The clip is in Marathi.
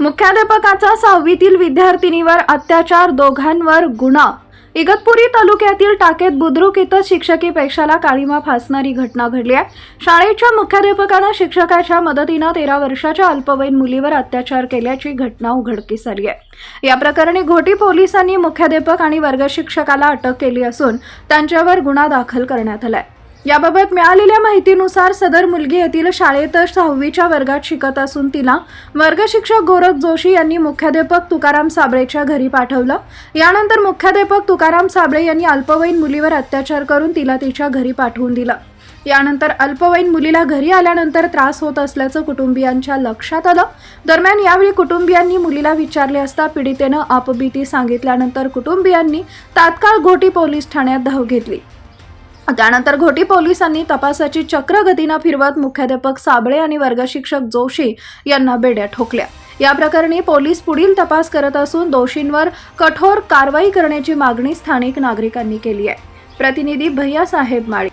मुख्याध्यापकाचा सहावीतील विद्यार्थिनीवर अत्याचार दोघांवर गुन्हा. इगतपुरी तालुक्यातील टाकेत बुद्रुक इथं शिक्षकी पेक्षाला काळीमा फासणारी घटना घडली आहे. शाळेच्या मुख्याध्यापकानं शिक्षकाच्या मदतीनं तेरा वर्षाच्या अल्पवयीन मुलीवर अत्याचार केल्याची घटना उघडकीस आली आहे. या प्रकरणी घोटी पोलिसांनी मुख्याध्यापक आणि वर्गशिक्षकाला अटक केली असून त्यांच्यावर गुन्हा दाखल करण्यात आलाय. याबाबत मिळालेल्या माहितीनुसार सदर मुलगी येथील शाळेत सहावीच्या वर्गात शिकत असून तिला वर्गशिक्षक गोरख जोशी यांनी मुख्याध्यापक तुकाराम साबळेच्या घरी पाठवलं. यानंतर मुख्याध्यापक तुकाराम साबळे यांनी अल्पवयीन मुलीवर अत्याचार करून तिला तिच्या घरी पाठवून दिलं. यानंतर अल्पवयीन मुलीला घरी आल्यानंतर त्रास होत असल्याचं कुटुंबियांच्या लक्षात आलं. दरम्यान यावेळी कुटुंबियांनी मुलीला विचारले असता पीडितेनं आपबीती सांगितल्यानंतर कुटुंबियांनी तात्काळ घोटी पोलीस ठाण्यात धाव घेतली. त्यानंतर घोटी पोलिसांनी तपासाची चक्रगतीनं फिरवत मुख्याध्यापक साबळे आणि वर्गशिक्षक जोशी यांना बेड्या ठोकल्या. या प्रकरणी पोलीस पुढील तपास करत असून दोषींवर कठोर कारवाई करण्याची मागणी स्थानिक नागरिकांनी केली आहे. प्रतिनिधी भैयासाहेब माळी.